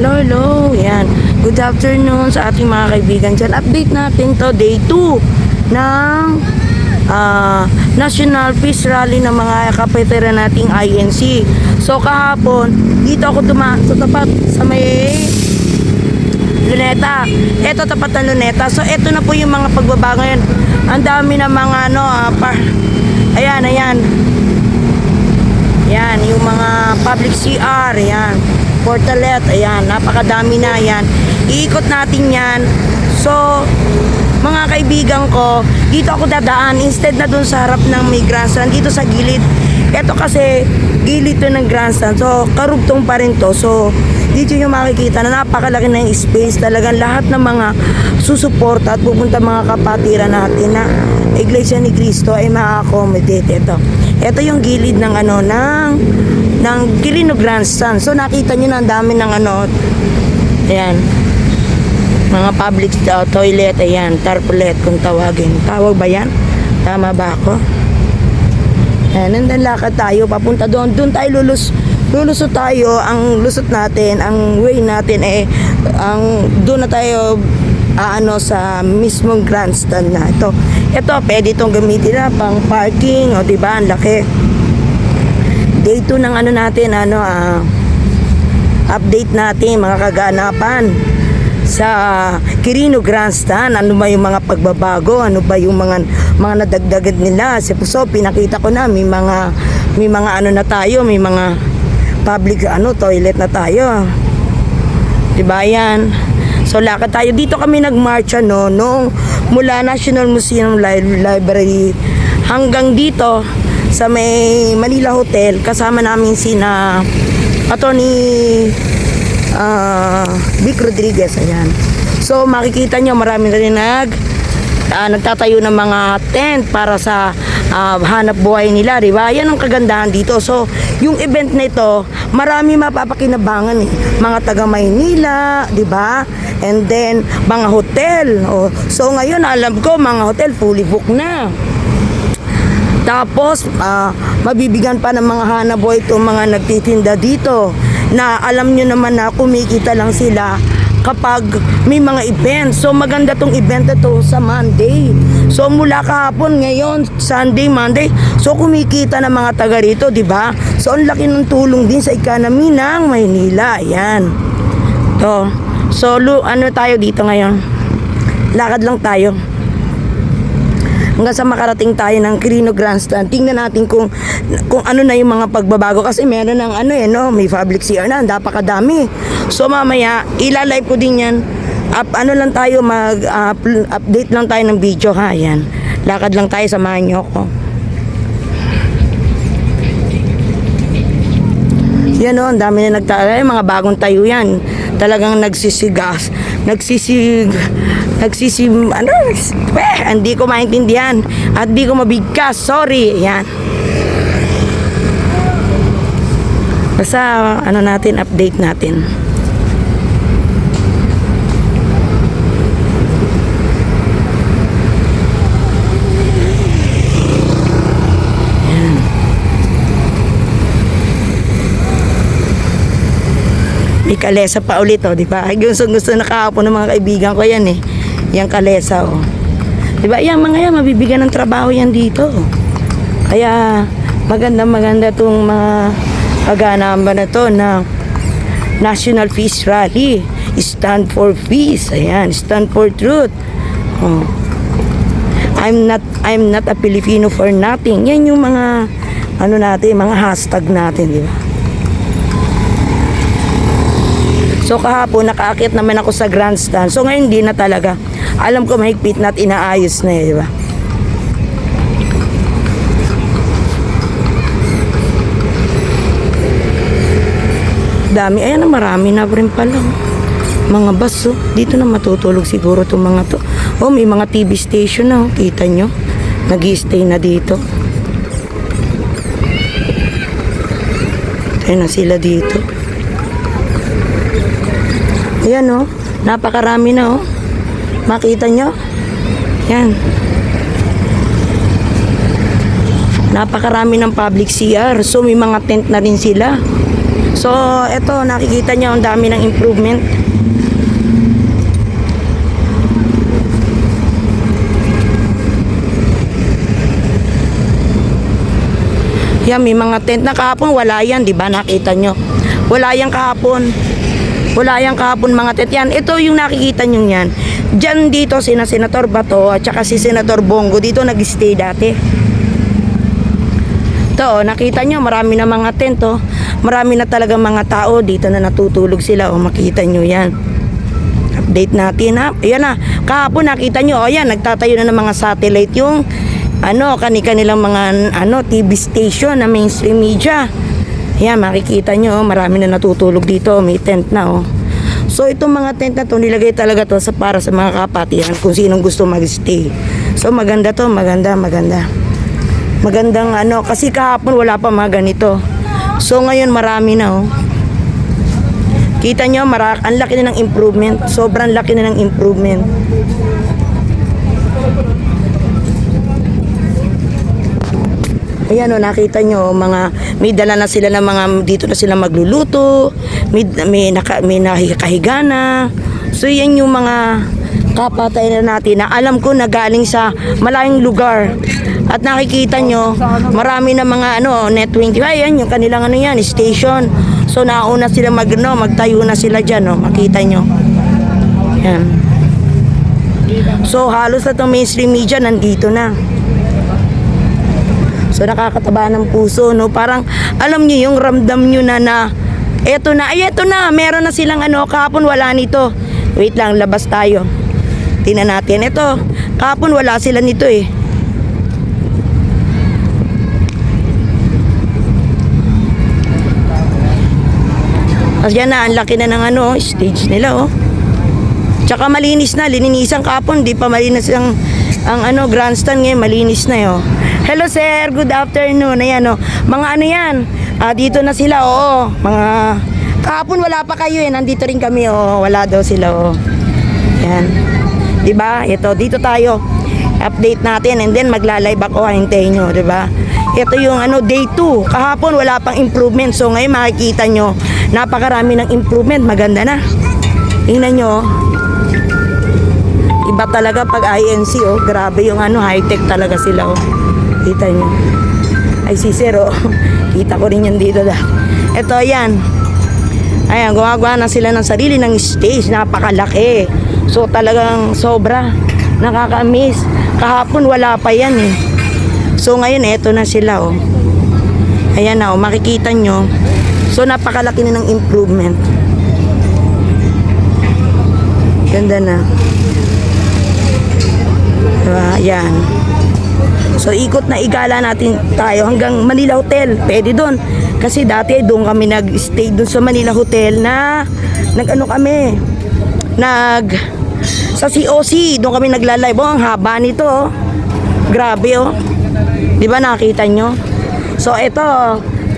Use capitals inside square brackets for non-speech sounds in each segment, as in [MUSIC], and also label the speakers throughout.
Speaker 1: Hello. Yan. Good afternoon sa ating mga kaibigan dyan. Update natin to day 2 ng ah, National Peace Rally ng mga kapitera nating INC. So kahapon, dito ako tuma sa tapat sa may Luneta. Ito tapat ng Luneta. So ito na po yung mga pagbabago yan. Ang dami na mga ano, ah, pa, ayan, ayan. Yan, yung mga public CR, yan. Portalet, ayan, napakadami na yan. Iikot natin yan. So, mga kaibigan ko, dito ako dadaan instead na dun sa harap ng may grandstand, dito sa gilid. Ito kasi, gilid to ng grandstand. So, karugtong pa rin to. So, dito yung makikita na napakalaki na yung space. Talagang lahat ng mga susuporta at pupunta mga kapatiran natin na Iglesia ni Cristo ay ma-accommodate ito. Ito yung gilid ng ano ng ng Quirino Grandstand. So nakita niyo na ang dami ng ano ayan mga public uh, toilet, ayan, tarpaulin kung tawagin. Tawag ba yan? Tama ba ako? Ayan, nandan lakad tayo, papunta doon. Doon tayo lulus, lulusot tayo. Ang lusot natin, ang way natin eh, ang doon na tayo aano sa mismong grandstand na ito. Ito, pwede itong gamitin na pang parking, o diba, ang laki. Day 2 ng ano natin, ano, ah, update natin mga kaganapan sa Quirino Grandstand. Ano ba yung mga pagbabago? Ano ba yung mga mga nadagdagan nila? Sa puso pinakita ko na may mga may mga ano na tayo may mga public ano toilet na tayo. Di ba yan? So lakad tayo. Dito kami nagmarch ano nung mula National Museum Li- Library. Hanggang dito sa may Manila Hotel kasama namin sina Attorney ah Vic Rodriguez, ayan. So makikita nyo marami na rin nag ah, nagtatayo ng mga tent para sa ah, hanap buhay nila, di ba? Yan ang kagandahan dito. So, yung event na ito, marami mapapakinabangan eh. Mga taga Maynila, di ba? And then, mga hotel. Oh. So, ngayon, alam ko, mga hotel fully booked na. Tapos, ah, mabibigyan pa ng mga hanaboy itong mga nagtitinda dito na alam nyo naman na kumikita lang sila kapag may mga event. So, maganda tong event na to sa Monday. So, mula kahapon, ngayon, Sunday, Monday, so kumikita ng mga taga rito, di ba? So, ang laki ng tulong din sa economy ng Maynila. Ayan. To. So, lu- ano tayo dito ngayon? Lakad lang tayo hanggang sa makarating tayo ng Quirino Grandstand. Tingnan natin kung kung ano na yung mga pagbabago kasi meron ng ano eh no, may public CR na, napakadami. So mamaya ila-live ko din 'yan. Up, ano lang tayo mag up, update lang tayo ng video ha, yan. Lakad lang tayo samahan niyo ako. Yan o, ang dami na nagtala. Mga bagong tayo yan. Talagang nagsisigas. Nagsisig... Nagsisi... Ano? Eh, hindi ko maintindihan. At di ko mabigkas. Sorry. Yan. Basta, ano natin, update natin. May kalesa pa ulit, oh, di ba? Ay, gusto, gusto na kahapon ng mga kaibigan ko yan, eh. Yang kalesa, oh. Di ba? Yan, mga yan, mabibigyan ng trabaho yan dito. Kaya, maganda maganda itong mga paghanamba na to na National Peace Rally. Stand for peace. Ayan, stand for truth. Oh. I'm not I'm not a Filipino for nothing. Yan yung mga ano natin, mga hashtag natin, di ba? So kahapon nakaakyat naman ako sa grandstand. So ngayon hindi na talaga. Alam ko mahigpit na at inaayos na eh, di ba? Dami. Ayan na marami na rin pala. oh. Mga bus, oh. Dito na matutulog siguro itong mga to. Oh, may mga TV station na, oh. Kita nyo? nag stay na dito. Tayo na sila dito. Ayan oh, napakarami na oh. Makita nyo? Yan. Napakarami ng public CR. So may mga tent na rin sila. So, eto, nakikita nyo ang dami ng improvement. Yan, may mga tent na kahapon, wala yan, di ba? Nakita nyo. Wala yan kahapon. Wala yan kahapon mga tent. Yan, ito yung nakikita nyo yan. Diyan dito, sina Senator Bato at saka si Senator Bongo, dito nag-stay dati. Ito, oh, nakita nyo, marami na mga tent. Marami na talaga mga tao, dito na natutulog sila, oh, makita nyo yan. Update natin, ha? Ayan na, kahapon nakita nyo, oh, yan, nagtatayo na ng mga satellite yung, ano, kani-kanilang mga, ano, TV station na mainstream media. Yan, makikita nyo, oh, marami na natutulog dito, may tent na, oh. So, itong mga tent na to, nilagay talaga to sa para sa mga kapatiran kung sinong gusto mag-stay. So, maganda to, maganda, maganda. Magandang ano, kasi kahapon wala pa mga ganito. So ngayon marami na oh. Kita nyo, mara- ang laki na ng improvement. Sobrang laki na ng improvement. Ayan o, nakita nyo, mga, may dala na sila ng mga, dito na sila magluluto, may, may, naka, may nakahiga na. So yan yung mga kapatay na natin na alam ko na galing sa malayong lugar. At nakikita nyo, marami na mga ano, net 20, ayan yung kanilang ano yan, station. So nauna sila mag, no, magtayo na sila dyan, no, makita nyo. Yan. So halos na itong mainstream media nandito na. So nakakataba ng puso, no? Parang alam niyo yung ramdam niyo na na eto na, ay eto na, meron na silang ano, kahapon wala nito. Wait lang, labas tayo. Tingnan natin. Ito, kahapon wala sila nito eh. As yan na, ang laki na ng ano, stage nila oh. Tsaka malinis na, lininisan kapon, di pa malinis ang, ang ano, grandstand ngayon, malinis na yun. Hello sir, good afternoon. Ayan oh. Mga ano yan, ah, dito na sila, oo. Mga, kahapon wala pa kayo eh, nandito rin kami, oh. Wala daw sila, oh. Yan. Di ba? Ito, dito tayo. Update natin and then magla-live ako, hintayin nyo, di ba? Ito yung ano, day 2. Kahapon wala pang improvement. So ngayon makikita nyo, napakarami ng improvement. Maganda na. Tingnan nyo, oh. Iba talaga pag INC, oh. Grabe yung ano, high-tech talaga sila, oh. Kita nyo. Ay, si Sir, oh. [LAUGHS] Kita ko rin yan dito. Da. Ito, yan. Ayan, gumagawa na sila ng sarili ng stage. Napakalaki. So, talagang sobra. Nakaka-miss. Kahapon, wala pa yan, eh. So, ngayon, eto na sila, oh. Ayan na, oh. Makikita nyo. So, napakalaki na ng improvement. Ganda na. Diba? Yan. So ikot na igala natin tayo hanggang Manila Hotel. Pwede doon. Kasi dati doon kami nag-stay doon sa Manila Hotel na nag-ano kami. Nag sa COC, doon kami nagla-live. Oh, ang haba nito. oh. Grabe oh. 'Di ba nakita nyo? So ito,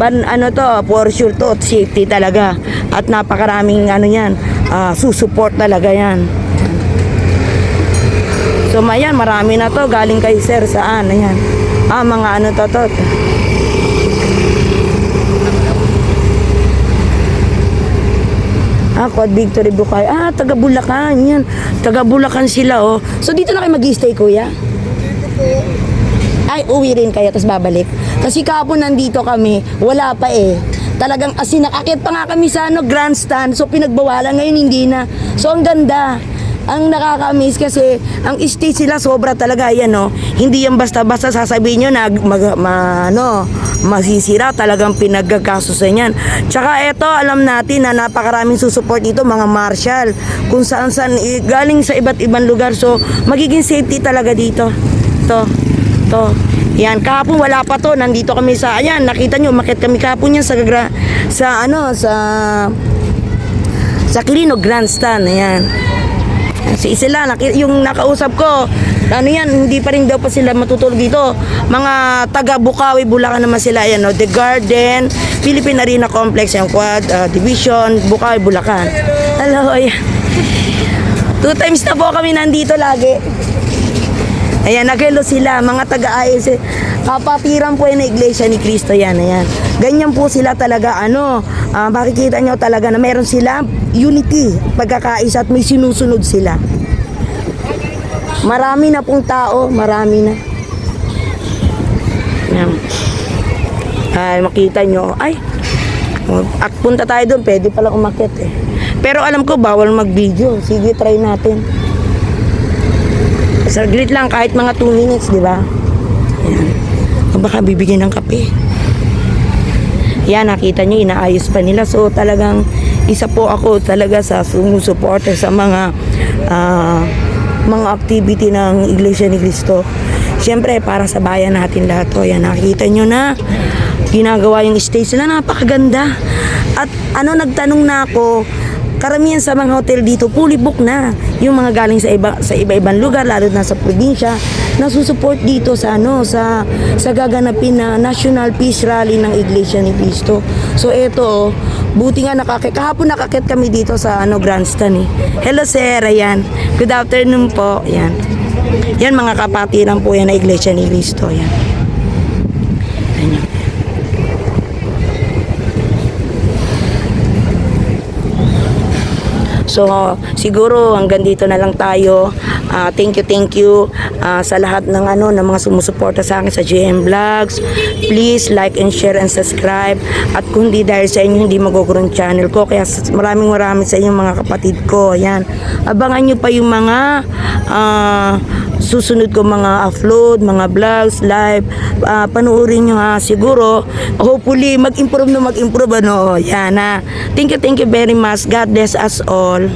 Speaker 1: pan, ano to, for sure to, safety talaga. At napakaraming ano yan, ah, susuport talaga yan. So marami na to galing kay sir saan, ayan. Ah, mga ano to to. Ah, Quad Victory Bukay. Ah, taga Bulacan yan. Taga Bulacan sila oh. So dito na kayo mag-stay kuya? Ay, uwi rin kayo, tapos babalik. Kasi kahapon nandito kami, wala pa eh. Talagang asin, nakakit pa nga kami sa ano, grandstand. So pinagbawalan, ngayon hindi na. So ang ganda. Ang nakaka-miss kasi ang stage sila sobra talaga yan no. Hindi yan basta-basta sasabihin nyo na mag, ma, ano, masisira talagang pinagkakasusan yan. Tsaka eto alam natin na napakaraming susupport dito mga marshal kung saan saan eh, galing sa iba't ibang lugar so magiging safety talaga dito. To. To. Yan, kahapon wala pa to. Nandito kami sa, ayan, nakita nyo, makit kami kahapon yan sa, gra- sa, ano, sa, sa Quirino Grandstand. Ayan. Si sila, yung nakausap ko, ano yan, hindi pa rin daw pa sila matutulog dito. Mga taga Bukawi, Bulacan naman sila. Ayan, no? The Garden, Philippine Arena Complex, yung Quad uh, Division, Bukawi, Bulacan. Hello, ayan. Two times na po kami nandito lagi. Ayan, nagelo sila, mga taga-ayos. Kapatiran po na Iglesia ni Cristo yan. Ayan. Ganyan po sila talaga, ano, ah, makikita nyo talaga na meron sila unity, pagkakaisa at may sinusunod sila. Marami na pong tao, marami na. Ayan. Ay, makita nyo, ay, at punta tayo doon, pwede pala umakit eh. Pero alam ko, bawal mag-video. Sige, try natin. Saglit lang, kahit mga 2 minutes, di ba? Ayan. Baka bibigyan ng kape. Yan, nakita nyo, inaayos pa nila. So, talagang isa po ako talaga sa sumusuporta sa mga ah, mga activity ng Iglesia ni Cristo. Siyempre, para sa bayan natin lahat to. Yan, nakita nyo na ginagawa yung stage nila. Napakaganda. At ano, nagtanong na ako, karamihan sa mga hotel dito fully book na yung mga galing sa iba sa iba-ibang lugar lalo na sa probinsya nasusupport dito sa ano sa sa gaganapin na National Peace Rally ng Iglesia ni Cristo. So eto oh, buti nga nakakit kahapon nakakit kami dito sa ano grandstand eh. Hello sir, ayan. Good afternoon po. Ayan. Yan mga kapatiran po yan na Iglesia ni Cristo. Ayan. Ayan. So, siguro hanggang dito na lang tayo. Ah, thank you, thank you ah, sa lahat ng ano ng mga sumusuporta sa akin sa GM Vlogs. Please like and share and subscribe. At kung hindi dahil sa inyo, hindi magugurong channel ko. Kaya maraming maraming sa inyo mga kapatid ko. Ayan. Abangan nyo pa yung mga ah, susunod ko mga upload, mga vlogs, live. Ah, panuorin nyo ha. Siguro, hopefully, mag-improve na mag-improve. ano. Yan ha. Thank you, thank you very much. God bless us all.